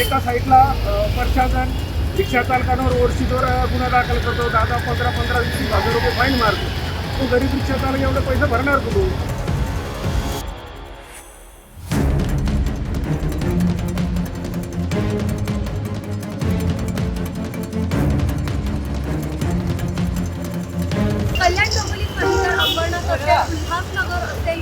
एका साईडला प्रशासन रिक्षा चालकांवर ओरशीवर गुन्हा दाखल करतो. दहा दहा पंधरा पंधरा वीस वीस हजार रुपये फाईन मारतो. तो गरीब रिक्षा चालक एवढे पैसे भरणार कुठून? कल्याण डोंबिवली परिसर अंबरनाथ असेल उल्हासनगर असेल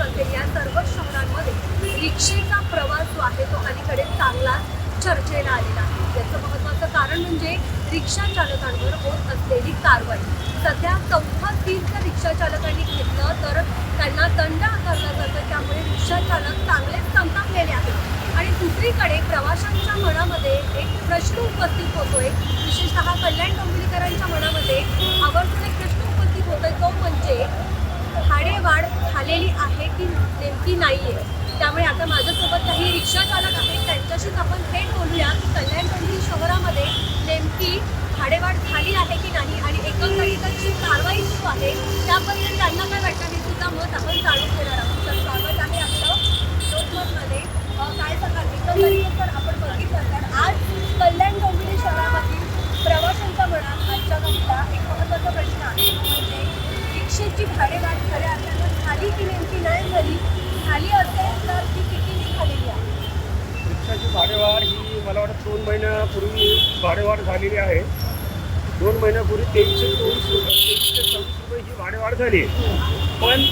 असेल या सर्व शहरांमध्ये रिक्षेचा प्रवास जो आहे तो अलीकडे चांगला चर्चेला आलेला आहे. याचं महत्त्वाचं कारण म्हणजे रिक्षा चालकांवर होत असलेली कारवाई. सध्या चौथा सीट जर रिक्षा चालकांनी घेतलं तर त्यांना दंड आकारला जातो. त्यामुळे रिक्षा चालक चांगलेच संतापलेले आहेत. आणि दुसरीकडे प्रवाशांच्या मनामध्ये एक प्रश्न उपस्थित होतोय. विशेषतः कल्याण डोंबिवलीकरांच्या मनामध्ये आवर्जून एक प्रश्न उपस्थित होतोय. तो म्हणजे भाडेवाढ झालेली आहे की नेमकी आहे त्यामुळे आता माझ्यासोबत काही रिक्षा चालक आहेत त्यांच्याशीच आपण थेट बोलूया की कल्याण डोंबिवली शहरामध्ये नेमकी भाडेवाढ झाली आहे की नाही आणि एकंदरीतच जी कारवाई सुरू आहे त्याबद्दल त्यांना काय वाटतं हे सुद्धा मत आपण जाणून घेणार आहोत. तर स्वागत आहे आपलं लोकमतमध्ये. काय सांगाल? एकंदरीत तर आपण बघितलं तर आज कल्याण डोंबिवली शहरामधील प्रवाशांचा मनात आजच्या घडीला एक महत्त्वाचा प्रश्न आहे. म्हणजे रिक्षेची भाडेवाढ खऱ्या अर्थानं झाली की नेमकी नाही झाली? झाली असेल तर ती किती झालेली आहे? रिक्षाची भाडेवाढ ही मला वाटतं दोन महिन्यापूर्वी भाडेवाढ झालेली आहे. दोन महिन्यापूर्वी तेवीसशे चोवीस रुपये तेवीसशे सव्वीस रुपये ही भाडेवाढ झाली पण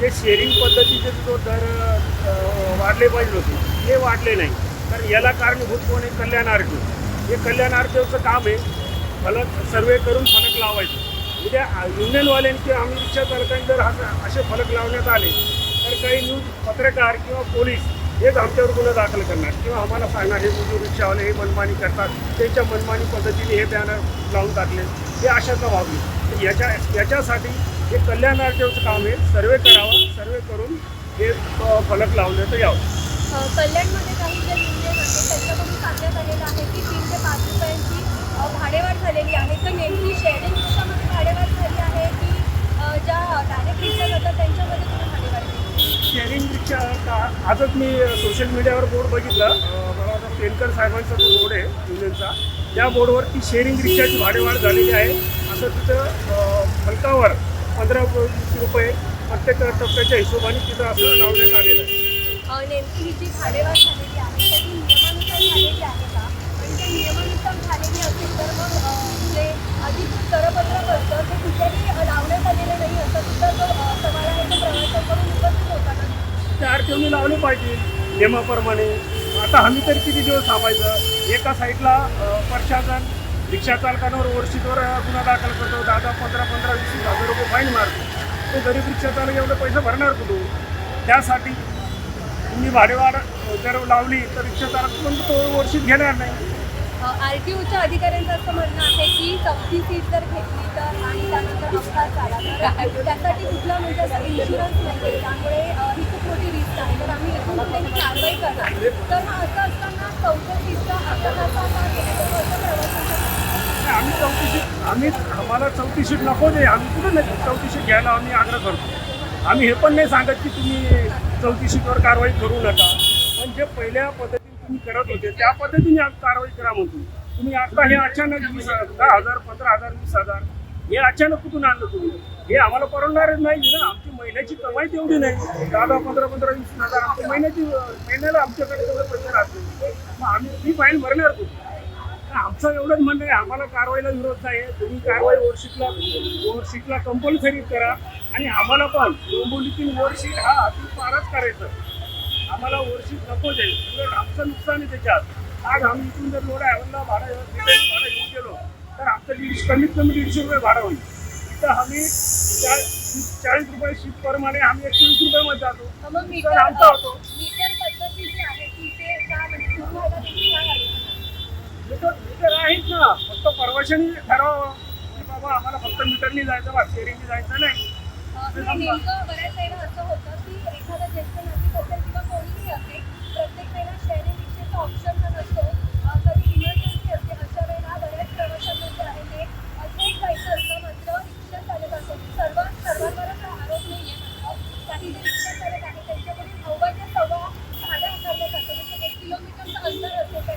जे शेअरिंग पद्धतीचे जो दर वाढले पाहिजे होते ते वाढले नाही. तर याला कारणीभूत कोण आहे? कल्याण आरटीओ. हे कल्याण आरटीओचं काम आहे. फलक सर्वे करून फलक लावायचे. उद्या युनियनवाल्यांची आम्ही रिक्षा चालकांनी जर असे फलक लावण्यात आले तर काही न्यूज पत्रकार किंवा पोलीस हेच आमच्यावर गुन्हा दाखल करणार. किंवा आम्हाला सांगणार हे मुजूर रिक्षावाले हे मनमानी करतात. त्यांच्या मनमानी पद्धतीने हे बॅनर लावून टाकले. हे अशाचा व्हावी तर याच्या याच्यासाठी हे कल्याण आरटीओचं काम आहे. सर्वे करावं सर्वे करून हे फलक लावले तर यावं. कल्याणमध्ये काही जे युनियन आहे त्यांच्याकडून सांगण्यात आलेलं आहे की तीन ते पाच रुपयांची भाडेवाढ झालेली आहे. तर नेमकी शेअरिंग रिक्षामध्ये भाडेवाढ झाली आहे की ज्या डायरेक्ट रिक्षा जातात त्यांच्यामध्ये तुम्ही भाडेवाढ केली का आजच मी सोशल मीडियावर बोर्ड बघितला. अं, मला वाटतं साहेबांचा जो बोर्ड आहे युनियनचा त्या बोर्डवर ती शेअरिंग रिक्षाची भाडेवाढ झालेली आहे. असं तिथं फलकावर पंधरा रुपये प्रत्येक टप्प्याच्या हिशोबाने तिथं असं लावण्यात आलेलं आहे. नेमकी ही जी भाडेवाढ झाली आहे तर ती नियमानुसार झालेली आहे का आणि ते नियमानुसार झालेली असेल तर मग अं, जे अधिकृत करपत्रक असतं ते कुठेही अं, लावण्यात आलेलं नाही असं सुद्धा जो अं, सवाल आहे तो प्रवाशांकडून उपस्थित होता ना ते आर टी ओने लावले पाहिजे नियमाप्रमाणे. आता आम्ही तरी किती दिवस थांबायचं? एका साईडला प्रशासन रिक्षा चालकांवर ओरशीवर गुन्हा दाखल करतो. दहा दहा पंधरा पंधरा वीस वीस हजार रुपये फाईन मारतो. तो गरीब रिक्षा चालक एवढे पैसे भरणार कुठून? त्यासाठी तुम्ही भाडेवाढ जर लावली तर रिक्षा चालक पण तो वर्षीत घेणार नाही. आर टी ओच्या अधिकाऱ्यांचं असं म्हणणं आहे की चौथी सीट जर घेतली तर आणि त्यानंतर अपघात झाला तर त्यासाठी कुठला म्हणजे इन्शुरन्स नाही त्यामुळे आहे तर आम्ही इथून कुठेही कारवाई करणार तर मग असं असताना अपघाताचा आम्ही आम्ही आम्हाला चौथी नको दे आम्ही कुठं नाही चौथी घ्यायला आम्ही आग्रह करतो. आम्ही हे पण नाही सांगत की तुम्ही चौथी कारवाई करू नका. पण जे पहिल्या पद्धतीने तुम्ही करत होते त्या पद्धतीने आज कारवाई करा म्हणतो. तुम्ही आता हे अचानक वीस दहा हजार पंधरा हजार वीस हजार हे अचानक कुठून आणलं तुम्ही? हे आम्हाला परवडणारच नाही ना. महिन्याची कमाई तेवढी नाही. दहा दहा पंधरा पंधरा वीस हजार आमची महिन्याची महिन्याला आमच्याकडे तेवढे पैसे राहते मग आम्ही ती फाईन भरणार कुठे? आमचं एवढंच म्हणणं आहे आम्हाला कारवाईला विरोध नाही तुम्ही कारवाई ओव्हरशीटला ओव्हरशीटला कंपल्सरी करा. आणि आम्हाला पण डोंबोलीतील ओव्हरशीट हा अति पारच करायचं आम्हाला ओव्हरशीट नको जाईल. उलट आमचं नुकसान आहे त्याच्यात. आज आम्ही इथून जर लोडा एवढा भाडं रिटर्न भाडं घेऊन गेलो तर आमचं दीडशे कमीत कमी दीडशे रुपये भाडं होईल. इथं आम्ही त्या चाळीस रुपये शीट प्रमाणे आम्ही एकशे वीस रुपयामध्ये जातो. मग मीटर आमचा होतो मीटर पद्धती जी आहे ती ते का म्हणजे सुरू व्हायला देखील काय लागलं? मीटर मीटर आहेत ना. फक्त परवाशांनी ठरावं. की बाबा आम्हाला फक्त मीटरनी जायचं बा शेअरिंगनी जायचं नाही. नेमकं बऱ्याच वेळेला असं होतं की एखादा ज्येष्ठ नागरिक असेल किंवा कोणीही असेल प्रत्येक वेळेला रिक्षेचा ऑप्शन हा नसतो अ, कधी इमर्जन्सी असते अशा वेळेला बऱ्याच प्रवाशांना जे आहे ते अ, थेट जायचं असतं मात्र रिक्षा चालकांसाठी सर्व सर्वांवरच हा आरोप नाही आहे मात्र काही जे रिक्षा चालक आहेत त्यांच्याकडून अवघ्या सव्वा भाडं आकारलं जातं म्हणजे एक किलोमीटरचं अंतर असेल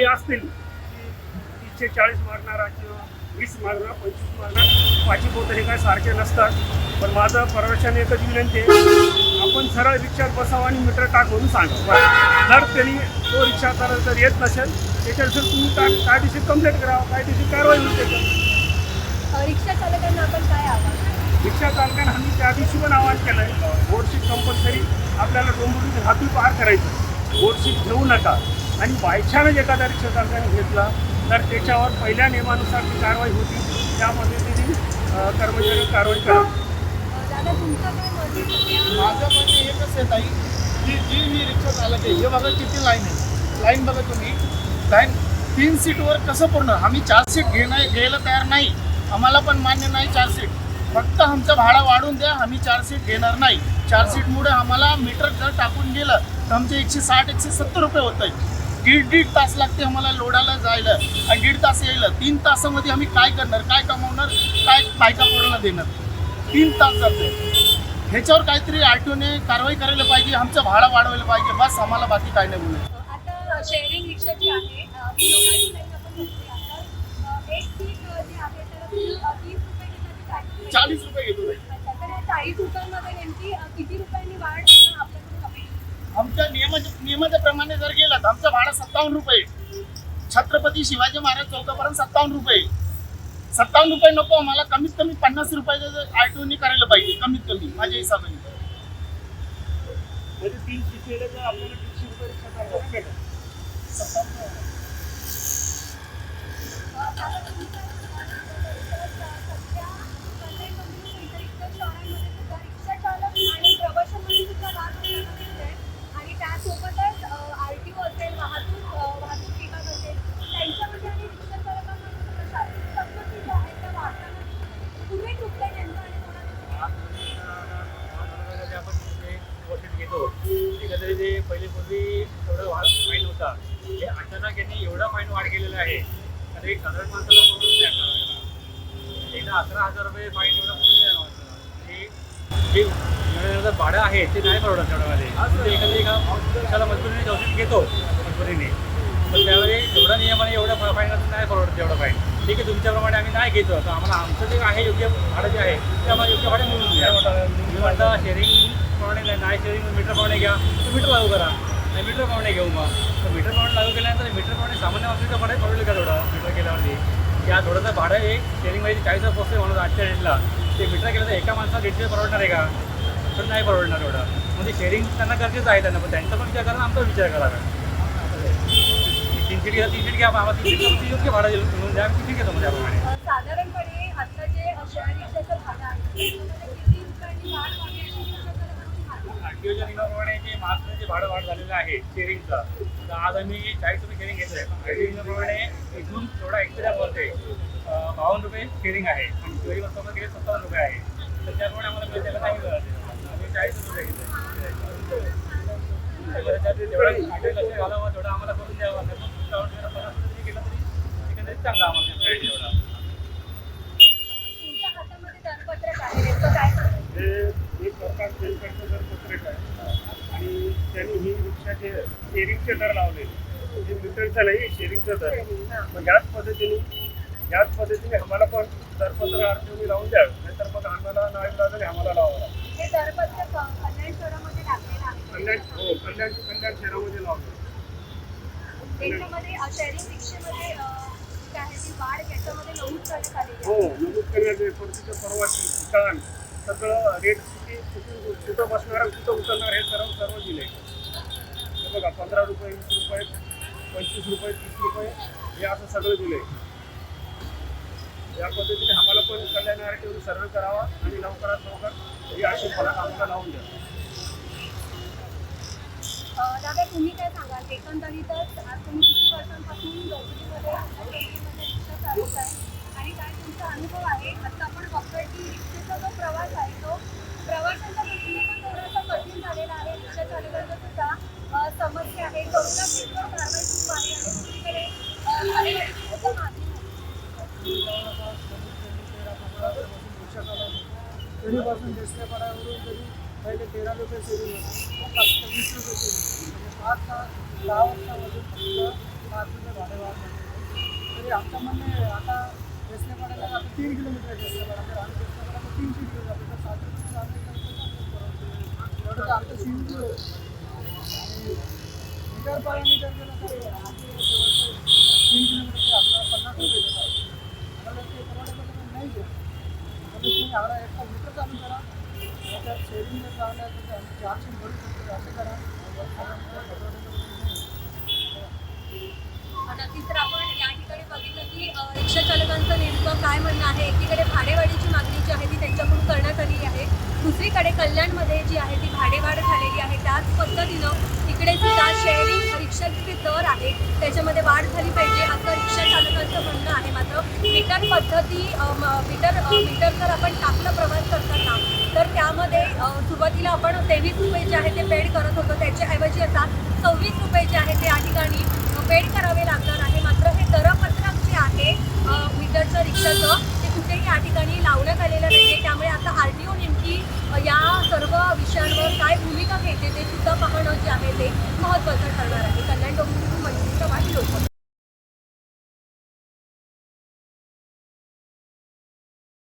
काही असतील की तीसशे चाळीस मारणारा किंवा वीस मारणार पंचवीस मारणार पाची पोतं हे काय सारखे नसतात. पण माझं परवेशाने एकच विनंती आहे आपण सरळ रिक्षात बसावं आणि मीटर टाक म्हणून सांगा जर त्यांनी तो रिक्षा चालत जर येत नसेल त्याच्यानुसार तुम्ही काय कायदेशीर कंप्लेंट करावं कायदेशीर कारवाई होईल रिक्षा चालकांना आपण काय आवाहन? रिक्षा चालकांना आम्ही त्या दिवशी पण आवाहन केलं आहे बोर्डशीट कंपल्सरी आपल्याला डोंबिवली हातून पार करायचं. बोर्डशीट घेऊ नका. आणि बायचानच एखाद्या रिक्षा चालकाने घेतला तर त्याच्यावर पहिल्या नियमानुसार ती कारवाई होती. त्या पद्धतीने अं, कर्मचारी कारवाई करा? माझं म्हणजे एकच आहे ताई की जी मी रिक्षा चालक आहे हे बघा किती लाईन आहे. लाईन बघा तुम्ही. लाईन तीन सीटवर कसं पूर्ण? आम्ही चार सीट घेणार घ्यायला तयार नाही. आम्हाला पण मान्य नाही चार सीट फक्त आमचं भाडं वाढून द्या आम्ही चार सीट घेणार नाही. चार सीटमुळे आम्हाला मीटर जर टाकून गेलं तर आमचे एकशे साठ एकशे सत्तर रुपये होत आहे दीड दीड तास लागते आम्हाला लोडाला जायला. आणि दीड तास यायला. तीन तासामध्ये आम्ही काय करणार काय कमावणार काय बायका पोरांना देणार? तीन तास जाते. ह्याच्यावर काहीतरी आरटीओने कारवाई करायला पाहिजे आमचं भाडं वाढवायला पाहिजे बस आम्हाला बाकी काय नाही बोलायचं आता शेअरिंग रिक्षा जी आहे चाळीस रुपये घेतो. ताई. नेमकी किती रुपयांनी वाढ आमच्या नियमाच्या नियमाच्या प्रमाणे जर गेला तर आमचं भाडं सत्तावन्न रुपये. छत्रपती शिवाजी महाराज चौकापर्यंत सत्तावन्न रुपये. सत्तावन्न रुपये नको आम्हाला कमीत कमी पन्नास रुपयाचं आरटीओने करायला पाहिजे कमीत कमी माझ्या हिशोबाने. म्हणजे तीन शिकलेले जर आपल्याला तीनशे रुपये रिक्षा चालकाला भेटेल अ, दादा, तुमचं, अ, सध्या कन्नडमध्ये व्यतिरिक्त शहरांमध्ये सुद्धा रिक्षा चालक आणि प्रवाशांमध्ये सुद्धा वाद होताना दिसतोय. आणि त्यासोबतच आर टी ओ असेल वाहतूक अ, वाहतूक विभाग असेल त्यांच्यामध्ये आणि रिक्षा चालकांमध्ये सुद्धा शारीरिक संघर्ष जो आहे त्या वाढताना दिसतोय. कुठे चुकलंय नेमकं आणि कोणाचं जे आपण जे वोटिंग घेतो त्याच्यातरी जे पहिले पूर्वी एवढं वाढ फाईन होता हे अचानक यांनी एवढा फाईन वाढ केलेला आहे तर एक साधारण माणसाला परवडत नाही अकरा हजाराला. एकदा अकरा हजार रुपये फाईन एवढं परवडत नाही माणसाला हे जे भाडं आहे ते नाही परवडत तेवढ्यामध्ये. म्हणजे एखादी एका माणसाला मजबुरीने औषध घेतो मजबुरीने. पण त्यावेळी एवढा नियम एवढं एवढा फाईन नाही परवडत तेवढं फाईन ठीक आहे तुमच्याप्रमाणे आम्ही नाही घेतो. तर आम्हाला आमचं जे आहे योग्य भाडं जे आहे ते आम्हाला योग्य भाडे मिळून द्या. तुम्ही म्हणता शेअरिंग प्रमाणे नाही शेअरिंग मीटर प्रमाणे घ्या. तर मीटर लागू करा. नाही मीटर प्रमाणे घेऊ मग. तर मीटर प्रमाणे लागू केल्यानंतर मीटर प्रमाणे सामान्य माणसाचं भाडे परवडेल का थोडं मीटर केल्यावरती या थोडंसं भाडं आहे शेअरिंगमध्ये चाळीस हजार पोचते म्हणून आजच्या डेटला ते मीटर केलं तर एका माणसाला दीडशे परवडणार आहे का? तर नाही परवडणार एवढं. म्हणजे शेअरिंग त्यांना गरजेचं आहे त्यांना पण त्यांचा पण विचार करा आमचा विचार करा. तीन सीट घ्या तीन सीट घ्या आम्हाला तीन सीट योग्य भाडं मिळून द्या सीट घेतो साधारणपणे आता जे आहे किती आहे? आरटीओच्या नियमाप्रमाणे जे भाडं वाढ झालेलं आहे शेअरिंगचं तर आज आम्ही चाळीस रुपये शेअरिंग आरटीओ नियमाप्रमाणे इथून थोडा एक्स्ट्रा बोलते बावन्न रुपये शेअरिंग आहे. आणि चोरी वाजता गेले सत्तावन्न रुपये आहे. तर त्याप्रमाणे आम्हाला मिळत आम्ही चाळीस रुपये जेवढा घालावं तेवढं आम्हाला करून द्यावं पन्नास रुपये तरी एकंदरीत चांगला आम्हाला एवढा आहे हे सरकार पत्रक आणि त्यांनी ही रिक्षाचे शेअरिंगचे दर लावले म्हणजे मीटरचं नाही शेअरिंगचं दर मग ह्याच पद्धतीने ह्याच पद्धतीने आम्हाला पण दरपत्र आरटीओने लावून द्यावे. नाहीतर मग आम्हाला नाही लागेल आम्हाला लावावं लागेल. हे कल्याण हो कल्याण कल्याण शहरामध्ये लावलं. हो नमूद परतीचं परवाची ठिकाण सगळं रेट किती कुठून कुठं बसणार कुठं उतरणार हे सर्व सर्व दिले. हे बघा पंधरा रुपये वीस रुपये पंचवीस रुपये तीस रुपये हे असं सगळं दिले या पद्धतीने आम्हाला पण कल्याण आरटीओ सर्वे करावा आणि लवकरात लवकर ही अशी फलक आम्हाला लावून द्या. दादा तुम्ही काय सांगाल? एकंदरीतच आज तुम्ही किती वर्षांपासून डोंबिवलीमध्ये रिक्षा चालवत आहे आणि काय तुमचा अनुभव आहे आता आपण बघतोय की रिक्षेचा जो प्रवास आहे तो प्रवाशांच्या दृष्टीने पण थोडासा कठीण झालेला आहे रिक्षा चालकांचा सुद्धा अ, समस्या आहे कोणत्या सीटवर कारवाई सुरू आहे आणि दुसरीकडे अ, कार्यवाहीची सुद्धा मागणी आहे. तरीपासून दुसऱ्या पडावरून पहिले तेरा रुपये सेविंग होतं फक्त वीस रुपये सेविंग पाच सहा दहा वर्षामध्ये फक्त पाच रुपये भाडे म्हणणं तरी आता म्हणजे आता तीन किलोमीटर आहे रेस्टेपाडा तर आम्ही रेस्टेपाड्याला तीन किलो जातो तर सात रुपये आम्ही एवढं तर आमचं सीन आणि मीटर पॅरामीटर गेलं तर तीन किलोमीटर आपल्याला पन्नास रुपये देतात आम्हाला ते परवडेबल नाही घेत तर तुम्ही आम्हाला एका मीटर चालू करा त्याच्यात शेअरिंग जर चाललं आहे तर आम्ही चारशे भरू शकतो असं करा परवडेबल नक्कीच तर आपण या ठिकाणी बघितलं की रिक्षा चालकांचं नेमकं काय म्हणणं आहे? एकीकडे भाडेवाडीची मागणी जी आहे ती त्यांच्याकडून करण्यात आलेली आहे दुसरीकडे कल्याणमध्ये जी आहे ती भाडेवाढ झालेली आहे. त्याच पद्धतीनं इकडे सुद्धा शेअरिंग रिक्षाचे जे दर आहे. त्याच्यामध्ये वाढ झाली पाहिजे. असं रिक्षा चालकांचं म्हणणं आहे मात्र मीटर पद्धती मीटर मीटर जर आपण टाकलं प्रवास करताना तर त्यामध्ये सुरुवातीला आपण तेवीस रुपये जे आहे ते पेड करत होतो. त्याच्याऐवजी आता सव्वीस रुपये जे आहे ते या ठिकाणी पेड करावे लागणार आहे मात्र हे दरपत्रक जे आहे अ, मीटरचं रिक्षाचं ते कुठेही या ठिकाणी लावण्यात आलेलं नाही आहे त्यामुळे आता आर टी ओ नेमकी अ, या सर्व विषयांवर काय होते ते सुद्धा पाहणं जे आहे ते महत्त्वाचं ठरणार आहे.